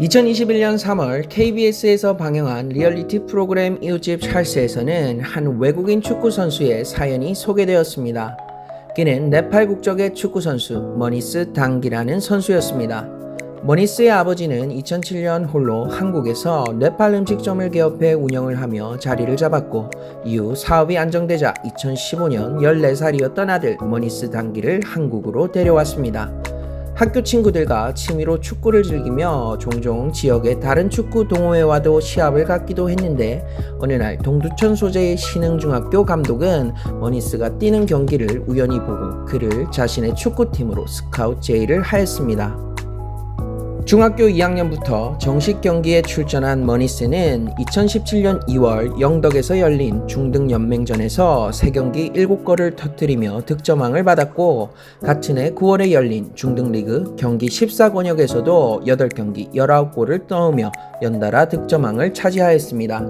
2021년 3월 KBS에서 방영한 리얼리티 프로그램 이웃집 찰스에서는 한 외국인 축구 선수의 사연이 소개되었습니다. 그는 네팔 국적의 축구 선수 머니스 당기라는 선수였습니다. 머니스의 아버지는 2007년 홀로 한국에서 네팔 음식점을 개업해 운영을 하며 자리를 잡았고 이후 사업이 안정되자 2015년 14살이었던 아들 머니스 당기를 한국으로 데려왔습니다. 학교 친구들과 취미로 축구를 즐기며 종종 지역의 다른 축구 동호회와도 시합을 갖기도 했는데 어느 날 동두천 소재의 신흥중학교 감독은 머니스가 뛰는 경기를 우연히 보고 그를 자신의 축구팀으로 스카우트 제의를 하였습니다. 중학교 2학년부터 정식 경기에 출전한 머니스는 2017년 2월 영덕에서 열린 중등 연맹전에서 3경기 7골을 터뜨리며 득점왕을 받았고 같은 해 9월에 열린 중등 리그 경기 14권역에서도 8경기 19골을 넣으며 연달아 득점왕을 차지하였습니다.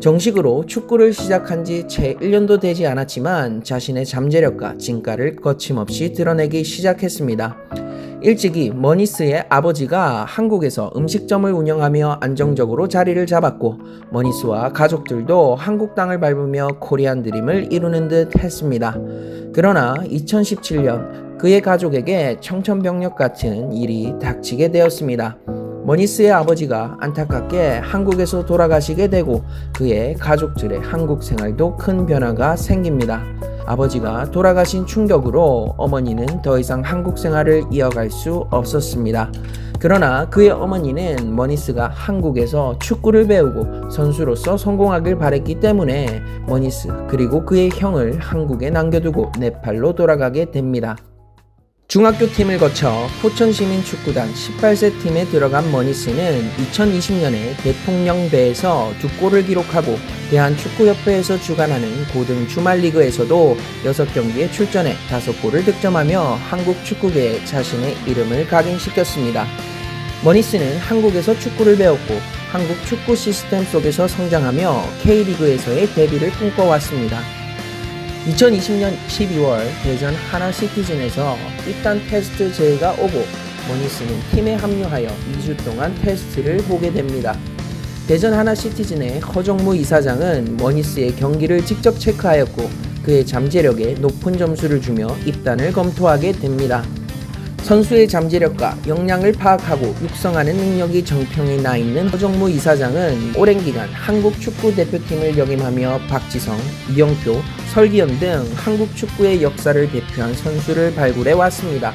정식으로 축구를 시작한 지 채 1년도 되지 않았지만 자신의 잠재력과 진가를 거침없이 드러내기 시작했습니다. 일찍이 머니스의 아버지가 한국에서 음식점을 운영하며 안정적으로 자리를 잡았고 머니스와 가족들도 한국 땅을 밟으며 코리안 드림을 이루는 듯 했습니다. 그러나 2017년 그의 가족에게 청천벽력 같은 일이 닥치게 되었습니다. 머니스의 아버지가 안타깝게 한국에서 돌아가시게 되고 그의 가족들의 한국 생활도 큰 변화가 생깁니다. 아버지가 돌아가신 충격으로 어머니는 더 이상 한국 생활을 이어갈 수 없었습니다. 그러나 그의 어머니는 머니스가 한국에서 축구를 배우고 선수로서 성공하길 바랬기 때문에 머니스 그리고 그의 형을 한국에 남겨두고 네팔로 돌아가게 됩니다. 중학교 팀을 거쳐 포천시민축구단 18세 팀에 들어간 머니스는 2020년에 대통령배에서 두 골을 기록하고 대한축구협회에서 주관하는 고등 주말리그에서도 6경기에 출전해 5골을 득점하며 한국 축구계에 자신의 이름을 각인시켰습니다. 머니스는 한국에서 축구를 배웠고 한국 축구 시스템 속에서 성장하며 K리그에서의 데뷔를 꿈꿔왔습니다. 2020년 12월 대전 하나 시티즌에서 입단 테스트 제의가 오고 머니스는 팀에 합류하여 2주 동안 테스트를 보게 됩니다. 대전 하나 시티즌의 허정무 이사장은 머니스의 경기를 직접 체크하였고 그의 잠재력에 높은 점수를 주며 입단을 검토하게 됩니다. 선수의 잠재력과 역량을 파악하고 육성하는 능력이 정평이 나 있는 허정무 이사장은 오랜 기간 한국 축구 대표팀을 역임하며 박지성, 이영표, 설기현 등 한국 축구의 역사를 대표한 선수를 발굴해 왔습니다.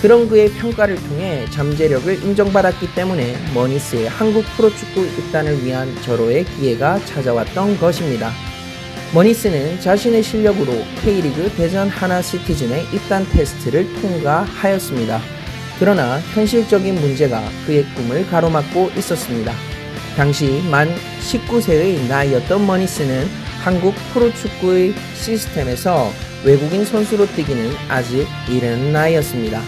그런 그의 평가를 통해 잠재력을 인정받았기 때문에 머니스의 한국 프로축구 입단을 위한 절호의 기회가 찾아왔던 것입니다. 머니스는 자신의 실력으로 K리그 대전 하나 시티즌의 입단 테스트를 통과하였습니다. 그러나 현실적인 문제가 그의 꿈을 가로막고 있었습니다. 당시 만 19세의 나이였던 머니스는 한국 프로축구의 시스템에서 외국인 선수로 뛰기는 아직 이른 나이였습니다.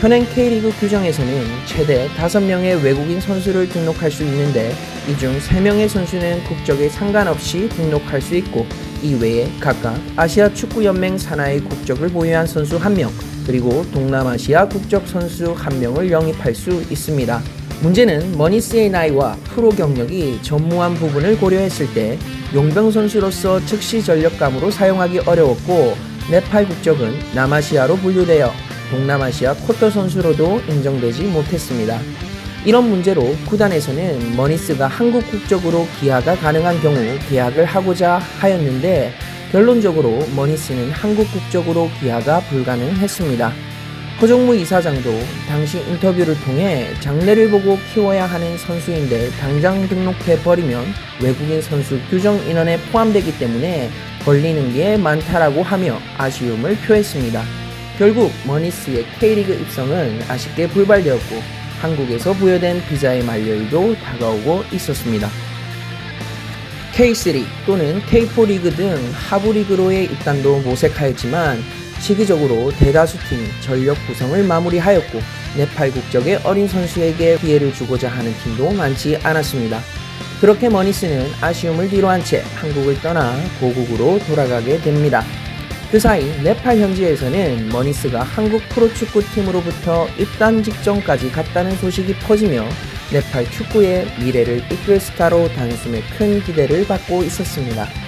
현행 K리그 규정에서는 최대 5명의 외국인 선수를 등록할 수 있는데 이 중 3명의 선수는 국적에 상관없이 등록할 수 있고 이외에 각각 아시아 축구연맹 산하의 국적을 보유한 선수 1명 그리고 동남아시아 국적 선수 1명을 영입할 수 있습니다. 문제는 머니스의 나이와 프로 경력이 전무한 부분을 고려했을 때 용병 선수로서 즉시 전력감으로 사용하기 어려웠고 네팔 국적은 남아시아로 분류되어 동남아시아 쿼터 선수로도 인정되지 못했습니다. 이런 문제로 구단에서는 머니스가 한국 국적으로 기아가 가능한 경우 계약을 하고자 하였는데 결론적으로 머니스는 한국 국적으로 기아가 불가능했습니다. 허정무 이사장도 당시 인터뷰를 통해 장래를 보고 키워야 하는 선수인데 당장 등록해 버리면 외국인 선수 규정 인원에 포함되기 때문에 걸리는 게 많다라고 하며 아쉬움을 표했습니다. 결국 머니스의 K리그 입성은 아쉽게 불발되었고 한국에서 부여된 비자의 만료일도 다가오고 있었습니다. K3 또는 K4 리그 등 하부 리그로의 입단도 모색하였지만 시기적으로 대다수 팀이 전력 구성을 마무리하였고 네팔 국적의 어린 선수에게 기회를 주고자 하는 팀도 많지 않았습니다. 그렇게 머니스는 아쉬움을 뒤로한 채 한국을 떠나 고국으로 돌아가게 됩니다. 그 사이 네팔 현지에서는 머니스가 한국 프로축구팀으로부터 입단 직전까지 갔다는 소식이 퍼지며 네팔 축구의 미래를 이끌 스타로 단숨에 큰 기대를 받고 있었습니다.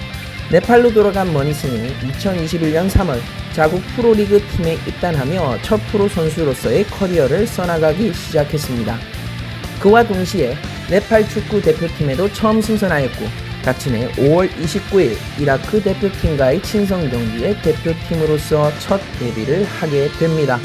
네팔로 돌아간 머니스는 2021년 3월 자국 프로리그 팀에 입단하며 첫 프로 선수로서의 커리어를 써나가기 시작했습니다. 그와 동시에 네팔 축구 대표팀에도 처음 승선하였고 같은 해 5월 29일 이라크 대표팀과의 친선 경기에 대표팀으로서 첫 데뷔를 하게 됩니다.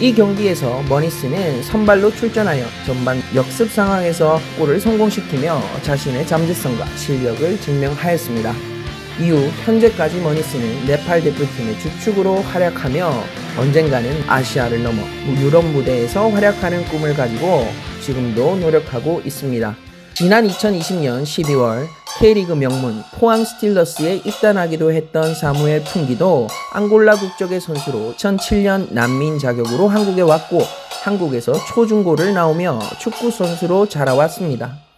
이 경기에서 머니스는 선발로 출전하여 전반 역습 상황에서 골을 성공시키며 자신의 잠재성과 실력을 증명하였습니다. 이후 현재까지 머니스는 네팔 대표팀의 주축으로 활약하며 언젠가는 아시아를 넘어 유럽 무대에서 활약하는 꿈을 가지고 지금도 노력하고 있습니다. 지난 2020년 12월 K리그 명문 포항 스틸러스에 입단하기도 했던 사무엘 풍기도 앙골라 국적의 선수로 2007년 난민 자격으로 한국에 왔고 한국에서 초중고를 나오며 축구 선수로 자라왔습니다.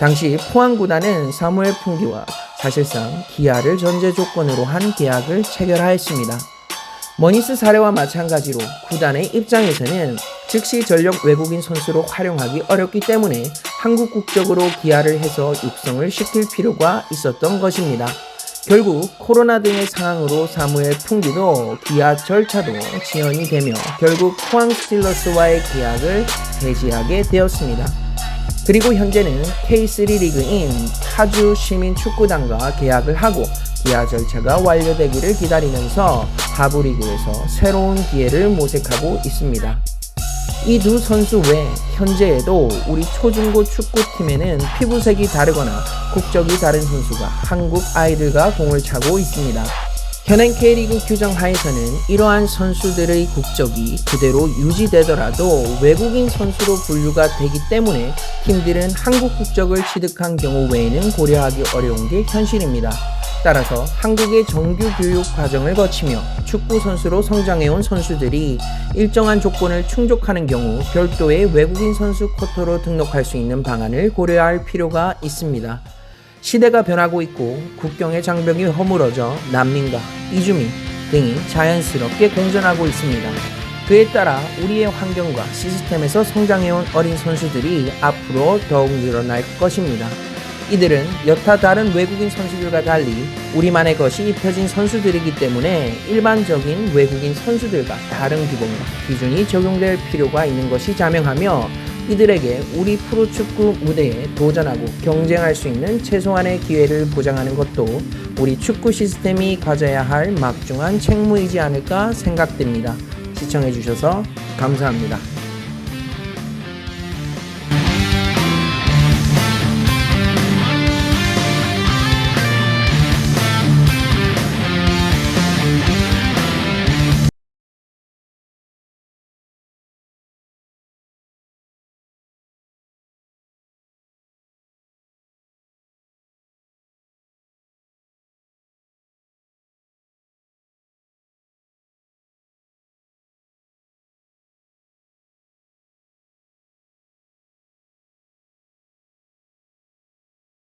당시 포항 구단은 사무엘 풍기와 사실상 기아를 전제 조건으로 한 계약을 체결하였습니다. 머니스 사례와 마찬가지로 구단의 입장에서는 즉시 전력 외국인 선수로 활용하기 어렵기 때문에 한국 국적으로 기아를 해서 육성을 시킬 필요가 있었던 것입니다. 결국 코로나 등의 상황으로 사무엘 풍기도 기아 절차도 지연이 되며 결국 포항 스틸러스와의 계약을 해지하게 되었습니다. 그리고 현재는 K3 리그인 타주 시민 축구단과 계약을 하고 기아 절차가 완료되기를 기다리면서 하부 리그에서 새로운 기회를 모색하고 있습니다. 이 두 선수 외 현재에도 우리 초중고 축구팀에는 피부색이 다르거나 국적이 다른 선수가 한국 아이들과 공을 차고 있습니다. 현행 K리그 규정 하에서는 이러한 선수들의 국적이 그대로 유지되더라도 외국인 선수로 분류가 되기 때문에 팀들은 한국 국적을 취득한 경우 외에는 고려하기 어려운 게 현실입니다. 따라서 한국의 정규 교육 과정을 거치며 축구 선수로 성장해온 선수들이 일정한 조건을 충족하는 경우 별도의 외국인 선수 코터로 등록할 수 있는 방안을 고려할 필요가 있습니다. 시대가 변하고 있고 국경의 장벽이 허물어져 난민과 이주민 등이 자연스럽게 공존하고 있습니다. 그에 따라 우리의 환경과 시스템에서 성장해온 어린 선수들이 앞으로 더욱 늘어날 것입니다. 이들은 여타 다른 외국인 선수들과 달리 우리만의 것이 입혀진 선수들이기 때문에 일반적인 외국인 선수들과 다른 기본과 기준이 적용될 필요가 있는 것이 자명하며 이들에게 우리 프로축구 무대에 도전하고 경쟁할 수 있는 최소한의 기회를 보장하는 것도 우리 축구 시스템이 가져야 할 막중한 책무이지 않을까 생각됩니다. 시청해주셔서 감사합니다.